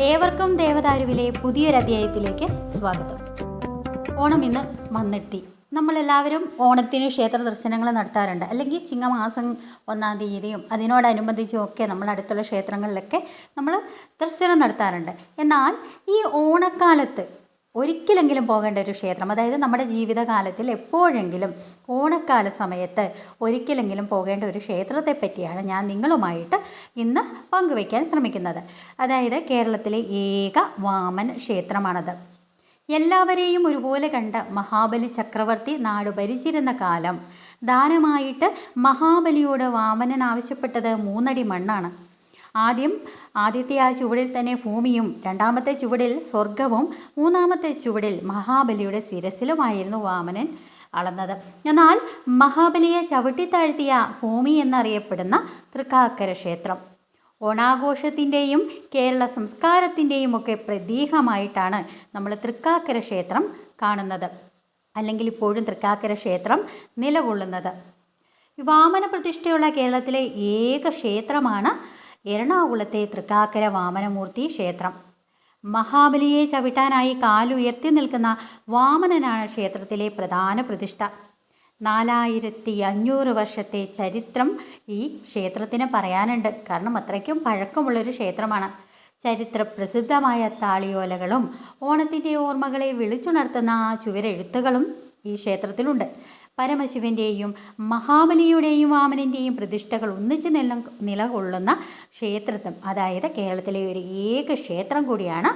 ഏവർക്കും ദേവദാരുവിലെ പുതിയൊരധ്യായത്തിലേക്ക് സ്വാഗതം. ഓണം ഇന്ന് വന്നെത്തി നമ്മളെല്ലാവരും ഓണത്തിന് ക്ഷേത്ര ദർശനങ്ങൾ നടത്താറുണ്ട്. അല്ലെങ്കിൽ ചിങ്ങമാസം ഒന്നാം തീയതിയും അതിനോടനുബന്ധിച്ചും ഒക്കെ നമ്മൾ അടുത്തുള്ള ക്ഷേത്രങ്ങളിലൊക്കെ നമ്മൾ ദർശനം നടത്താറുണ്ട്. എന്നാൽ ഈ ഓണക്കാലത്ത് ഒരിക്കലെങ്കിലും പോകേണ്ട ഒരു ക്ഷേത്രം അതായത് നമ്മുടെ ജീവിതകാലത്തിൽ എപ്പോഴെങ്കിലും ഓണക്കാല സമയത്ത് ഒരിക്കലെങ്കിലും പോകേണ്ട ഒരു ക്ഷേത്രത്തെ പറ്റിയാണ് ഞാൻ നിങ്ങളുമായിട്ട് ഇന്ന് പങ്കുവയ്ക്കാൻ ശ്രമിക്കുന്നത്. അതായത് കേരളത്തിലെ ഏക വാമൻ ക്ഷേത്രമാണത്. എല്ലാവരെയും ഒരുപോലെ കണ്ട മഹാബലി ചക്രവർത്തി നാട് ഭരിച്ചിരുന്ന കാലം ദാനമായിട്ട് മഹാബലിയോട് വാമനൻ ആവശ്യപ്പെട്ടത് മൂന്നടി മണ്ണാണ്. ആദ്യം ആദ്യത്തെ ആ ചുവടിൽ തന്നെ ഭൂമിയും രണ്ടാമത്തെ ചുവടിൽ സ്വർഗവും മൂന്നാമത്തെ ചുവടിൽ മഹാബലിയുടെ ശിരസിലുമായിരുന്നു വാമനൻ അളന്നത്. എന്നാൽ മഹാബലിയെ ചവിട്ടിത്താഴ്ത്തിയ ഭൂമി എന്നറിയപ്പെടുന്ന തൃക്കാക്കര ക്ഷേത്രം. ഓണാഘോഷത്തിന്റെയും കേരള സംസ്കാരത്തിന്റെയും ഒക്കെ പ്രതീകമായിട്ടാണ് നമ്മൾ തൃക്കാക്കര ക്ഷേത്രം കാണുന്നത്. അല്ലെങ്കിൽ ഇപ്പോഴും തൃക്കാക്കര ക്ഷേത്രം നിലകൊള്ളുന്നത്. വാമന പ്രതിഷ്ഠയുള്ള കേരളത്തിലെ ഏക ക്ഷേത്രമാണ് എറണാകുളത്തെ തൃക്കാക്കര വാമനമൂർത്തി ക്ഷേത്രം. മഹാബലിയെ ചവിട്ടാനായി കാലുയർത്തി നിൽക്കുന്ന വാമനനാണ് ക്ഷേത്രത്തിലെ പ്രധാന പ്രതിഷ്ഠ. നാലായിരത്തി അഞ്ഞൂറ് വർഷത്തെ ചരിത്രം ഈ ക്ഷേത്രത്തിന് പറയാനുണ്ട്. കാരണം അത്രയ്ക്കും പഴക്കമുള്ളൊരു ക്ഷേത്രമാണ്. ചരിത്ര പ്രസിദ്ധമായ താളിയോലകളും ഓണത്തിന്റെ ഓർമ്മകളെ വിളിച്ചുണർത്തുന്ന ചുവരെഴുത്തുകളും ഈ ക്ഷേത്രത്തിലുണ്ട്. പരമശിവന്റെയും മഹാബലിയുടെയും വാമനന്റെയും പ്രതിഷ്ഠകൾ ഒന്നിച്ച് നില നിലകൊള്ളുന്ന ക്ഷേത്രത്വം അതായത് കേരളത്തിലെ ഒരു ഏക ക്ഷേത്രം കൂടിയാണ്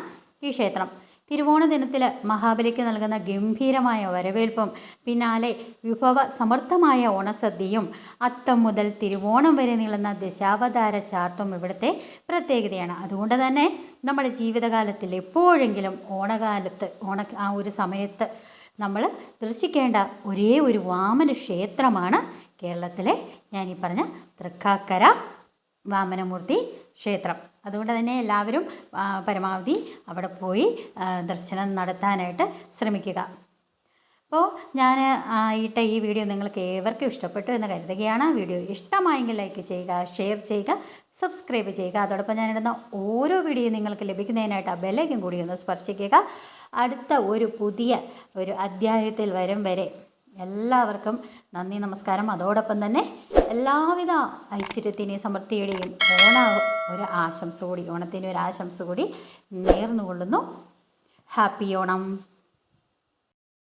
ഈ ക്ഷേത്രം. തിരുവോണ ദിനത്തിൽ മഹാബലിക്ക് നൽകുന്ന ഗംഭീരമായ വരവേൽപ്പും പിന്നാലെ വിഭവ സമൃദ്ധമായ ഓണസദ്യയും അത്തം മുതൽ തിരുവോണം വരെ നീളുന്ന ദശാവതാര ചാർത്തും ഇവിടുത്തെ പ്രത്യേകതയാണ്. അതുകൊണ്ട് തന്നെ നമ്മുടെ ജീവിതകാലത്തിൽ എപ്പോഴെങ്കിലും ഓണകാലത്ത് ഓണ ആ ഒരു സമയത്ത് നമ്മൾ ദർശിക്കേണ്ട ഒരേ ഒരു വാമന ക്ഷേത്രമാണ് കേരളത്തിലെ ഞാൻ ഈ പറഞ്ഞ തൃക്കാക്കര വാമനമൂർത്തി ക്ഷേത്രം. അതുകൊണ്ട് തന്നെ എല്ലാവരും പരമാവധി അവിടെ പോയി ദർശനം നടത്താനായിട്ട് ശ്രമിക്കുക. അപ്പോൾ ഞാൻ ഇട്ട ഈ വീഡിയോ നിങ്ങൾക്ക് ഏവർക്കും ഇഷ്ടപ്പെട്ടു എന്ന് കരുതുകയാണ്. വീഡിയോ ഇഷ്ടമായെങ്കിൽ ലൈക്ക് ചെയ്യുക ഷെയർ ചെയ്യുക സബ്സ്ക്രൈബ് ചെയ്യുക. അതോടൊപ്പം ഞാനിടുന്ന ഓരോ വീഡിയോ നിങ്ങൾക്ക് ലഭിക്കുന്നതിനായിട്ട് ആ ബെല്ലൈക്കും കൂടി ഒന്ന് സ്പർശിക്കുക. അടുത്ത ഒരു പുതിയ ഒരു അധ്യായത്തിൽ വരും വരെ എല്ലാവർക്കും നന്ദി നമസ്കാരം. അതോടൊപ്പം തന്നെ എല്ലാവിധ ഐശ്വര്യത്തിനെയും സമൃദ്ധിയുടെയും ഓണ ഒരു ആശംസ കൂടി ഓണത്തിന് ഒരു ആശംസ കൂടി നേർന്നുകൊള്ളുന്നു. ഹാപ്പി ഓണം.